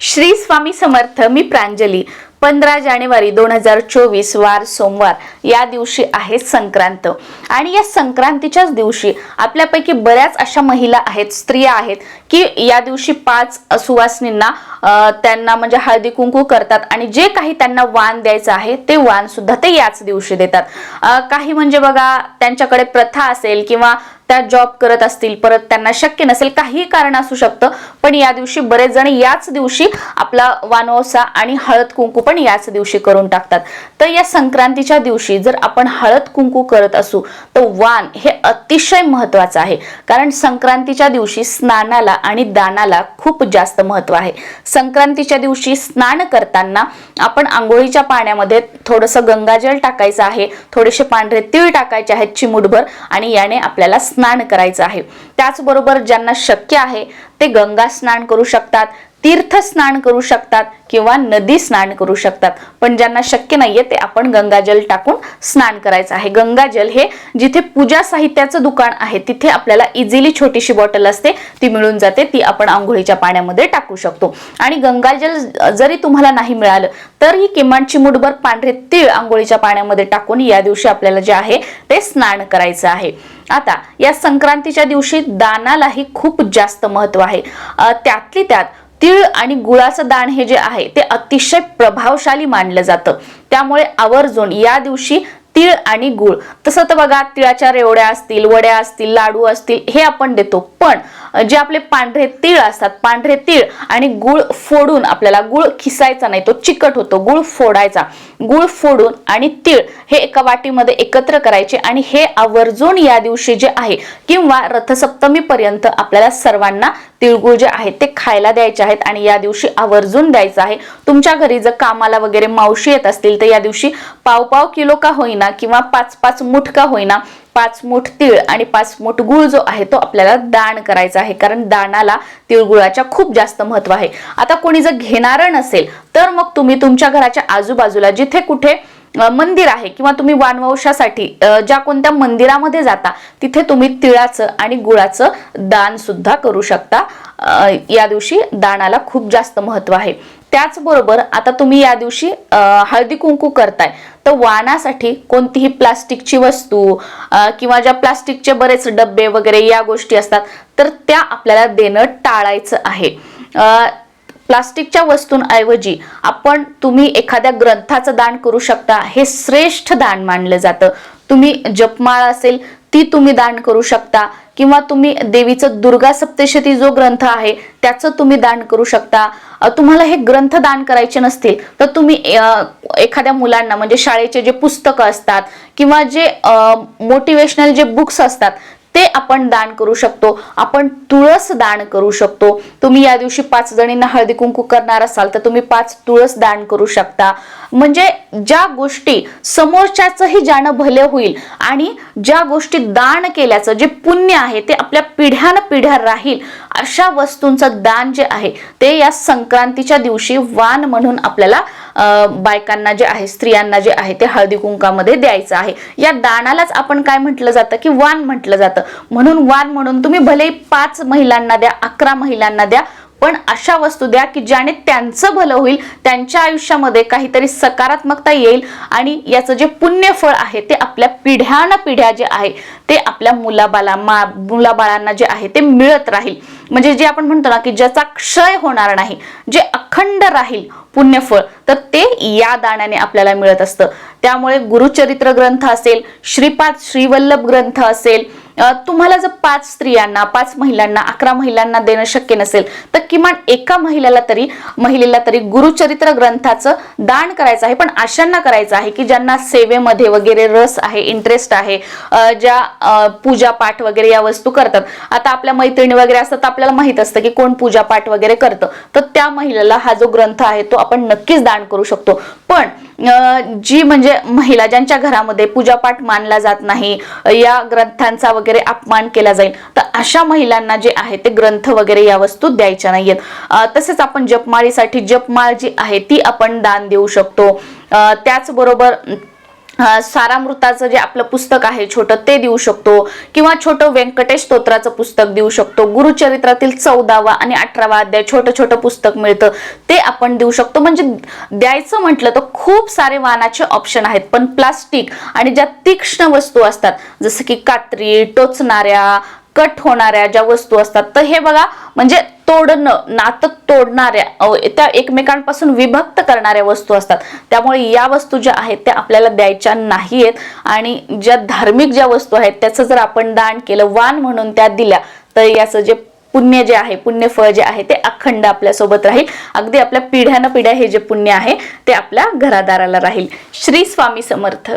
श्री स्वामी समर्थ मी प्रांजली. पंधरा जानेवारी दोन हजार चोवीस वार सोमवार. या दिवशी आहे संक्रांत. आणि या संक्रांतीच्याच दिवशी आपल्यापैकी बऱ्याच अशा महिला आहेत स्त्रिया आहेत की या दिवशी पाच सुवासिनींना त्यांना म्हणजे हळदी कुंकू करतात आणि जे काही त्यांना वाण द्यायचं आहे ते वाण सुद्धा ते याच दिवशी देतात. काही म्हणजे बघा त्यांच्याकडे प्रथा असेल किंवा त्या जॉब करत असतील परत त्यांना शक्य नसेल काही कारण असू शकतं पण या दिवशी बरेच जण याच दिवशी आपला वानवसा आणि हळद कुंकू पण याच दिवशी करून टाकतात. तर या संक्रांतीच्या दिवशी जर आपण हळद कुंकू करत असू तर वान हे अतिशय महत्वाचं आहे. कारण संक्रांतीच्या दिवशी स्नानाला आणि दानाला खूप जास्त महत्त्व आहे. संक्रांतीच्या दिवशी स्नान करताना आपण आंघोळीच्या पाण्यामध्ये थोडंसं गंगाजल टाकायचं आहे थोडेसे पांढरे तीळ टाकायचे आहेत चिमूटभर आणि याने आपल्याला स्नान स्नान करायचं आहे. त्याचबरोबर ज्यांना शक्य आहे ते गंगा स्नान करू शकतात. तीर्थ स्नान करू शकतात किंवा नदी स्नान करू शकतात. पण ज्यांना शक्य नाहीये ते आपण गंगाजल टाकून स्नान करायचं आहे. गंगाजल हे जिथे पूजा साहित्याचं दुकान आहे तिथे आपल्याला इझिली छोटीशी बॉटल असते. ती मिळून जाते. ती आपण आंघोळीच्या पाण्यामध्ये टाकू शकतो. आणि गंगाजल जरी तुम्हाला नाही मिळालं तरी किमान चिमूटभर पांढरे तीळ आंघोळीच्या पाण्यामध्ये टाकून या दिवशी आपल्याला जे आहे ते स्नान करायचं आहे. आता या संक्रांतीच्या दिवशी दानालाही खूप जास्त महत्त्व आहे. त्यातली त्यात तीळ आणि गुळाचं दान हे जे आहे ते अतिशय प्रभावशाली मानलं जातं. त्यामुळे आवर्जून या दिवशी तीळ आणि गुळ. तसं तर बघा तिळाच्या रेवड्या असतील वड्या असतील लाडू असतील हे आपण देतो. पण जे आपले पांढरे तीळ असतात पांढरे तीळ आणि गुळ फोडून आपल्याला गुळ खिसायचा नाही तो चिकट होतो गुळ फोडायचा. गुळ फोडून आणि तीळ हे एका वाटीमध्ये एकत्र करायचे आणि हे आवर्जून या दिवशी जे आहे किंवा रथसप्तमी पर्यंत आपल्याला सर्वांना तिळगुळ जे आहेत ते खायला द्यायचे आहेत आणि या दिवशी आवर्जून द्यायचं आहे. तुमच्या घरी जर कामाला वगैरे मावशी येत असतील तर या दिवशी पाव पाव किलो का होईना किंवा पाच पाच मुठ का होईना पाच मुठ तीळ आणि पाच मुठ गुळ जो आहे तो आपल्याला दान करायचा आहे. कारण दानाला तिळगुळाच्या खूप जास्त महत्त्व आहे. आता कोणी जर घेणारं नसेल तर मग तुम्ही तुमच्या घराच्या आजूबाजूला जिथे कुठे मंदिर आहे किंवा तुम्ही वानवंशासाठी ज्या कोणत्या मंदिरामध्ये जाता तिथे तुम्ही तिळाचं आणि गुळाचं दान सुद्धा करू शकता. या दिवशी दानाला खूप जास्त महत्त्व आहे. त्याचबरोबर आता तुम्ही या दिवशी हळदी कुंकू करताय. तर वाणासाठी कोणतीही प्लास्टिकची वस्तू किंवा ज्या प्लास्टिकचे बरेच डब्बे वगैरे या गोष्टी असतात तर त्या आपल्याला देणं टाळायचं आहे. प्लास्टिकच्या वस्तूंऐवजी आपण तुम्ही एखाद्या ग्रंथाचं दान करू शकता. हे श्रेष्ठ दान मानलं जातं. तुम्ही जपमाळ असेल ती तुम्ही दान करू शकता. किंवा तुम्ही देवीचं दुर्गा सप्तशती जो ग्रंथ आहे त्याचं तुम्ही दान करू शकता. तुम्हाला हे ग्रंथ दान करायचे नसतील तर तुम्ही एखाद्या मुलांना म्हणजे शाळेचे जे पुस्तकं असतात किंवा जे मोटिवेशनल जे बुक्स असतात ते आपण दान करू शकतो. आपण तुळस दान करू शकतो. तुम्ही या दिवशी पाच जणींना हळदी कुंकू करणार असाल तर तुम्ही पाच तुळस दान करू शकता. म्हणजे ज्या गोष्टी समोरच्याचंही ज्यानं भले होईल आणि ज्या गोष्टी दान केल्याचं जे पुण्य आहे ते आपल्या पिढ्यान पिढ्या राहील अशा वस्तूंचं दान जे आहे ते या संक्रांतीच्या दिवशी वान म्हणून आपल्याला बायकांना जे आहे स्त्रियांना जे आहे ते हळदी कुंकामध्ये द्यायचं आहे. या दानालाच आपण काय म्हटलं जातं की वान म्हटलं जातं. म्हणून वान म्हणून तुम्ही भले पाच महिलांना द्या अकरा महिलांना द्या पण अशा वस्तू द्या की ज्याने त्यांचं भलं होईल त्यांच्या आयुष्यामध्ये काहीतरी सकारात्मकता येईल आणि याचं जे पुण्यफळ आहे ते आपल्या पिढ्यान पिढ्या जे आहे ते आपल्या मुलाबाला मा मुलाबाळांना जे आहे ते मिळत राहील. म्हणजे जे आपण म्हणतो ना की ज्याचा क्षय होणार नाही जे अखंड राहील पुण्यफळ तर ते या दाण्याने आपल्याला मिळत असतं. त्यामुळे गुरुचरित्र ग्रंथ असेल श्रीपाद श्रीवल्लभ ग्रंथ असेल तुम्हाला जर पाच स्त्रियांना पाच महिलांना अकरा महिलांना देणं शक्य नसेल तर किमान एका महिलेला तरी महिलेला तरी गुरुचरित्र ग्रंथाचं दान करायचं आहे. पण अशांना करायचं आहे की ज्यांना सेवेमध्ये वगैरे रस आहे इंटरेस्ट आहे ज्या पूजा पाठ वगैरे या वस्तू करतात. आता आपल्या मैत्रिणी वगैरे असतात तर आपल्याला माहीत असतं की कोण पूजा पाठ वगैरे करतं. तर त्या महिलेला हा जो ग्रंथ आहे तो आपण नक्कीच दान करू शकतो. पण जी म्हणजे महिला ज्यांच्या घरामध्ये पूजापाठ मानला जात नाही या ग्रंथांचा वगैरे अपमान केला जाईल. तर अशा महिलांना जे आहे ते ग्रंथ वगैरे या वस्तू द्यायच्या नाहीयेत. तसेच आपण जपमाळीसाठी जपमाळ जी आहे ती आपण दान देऊ शकतो. त्याचबरोबर सारामृताचं जे आपलं पुस्तक आहे छोटं ते देऊ शकतो. किंवा छोटं व्यंकटेश स्तोत्राचं पुस्तक देऊ शकतो. गुरुचरित्रातील चौदावा आणि अठरावा अध्याय छोटं छोटं पुस्तक मिळतं. ते आपण देऊ शकतो. म्हणजे द्यायचं म्हटलं तर खूप सारे वाहनाचे ऑप्शन आहेत. पण प्लास्टिक आणि ज्या तीक्ष्ण वस्तू असतात जसं की कात्री टोचणाऱ्या कट होणाऱ्या ज्या वस्तू असतात तर हे बघा म्हणजे तोडणं नातं तोडणाऱ्या त्या एकमेकांपासून विभक्त करणाऱ्या वस्तू असतात. त्यामुळे या वस्तू ज्या आहेत त्या आपल्याला द्यायच्या नाहीयेत. आणि ज्या धार्मिक ज्या वस्तू आहेत त्याचं जर आपण दान केलं वान म्हणून त्या दिल्या तर याचं जे पुण्य जे आहे पुण्यफळ जे आहे ते अखंड आपल्यासोबत राहील. अगदी आपल्या पिढ्यानं पिढ्या हे जे पुण्य आहे ते आपल्या घरादाराला राहील. श्री स्वामी समर्थ.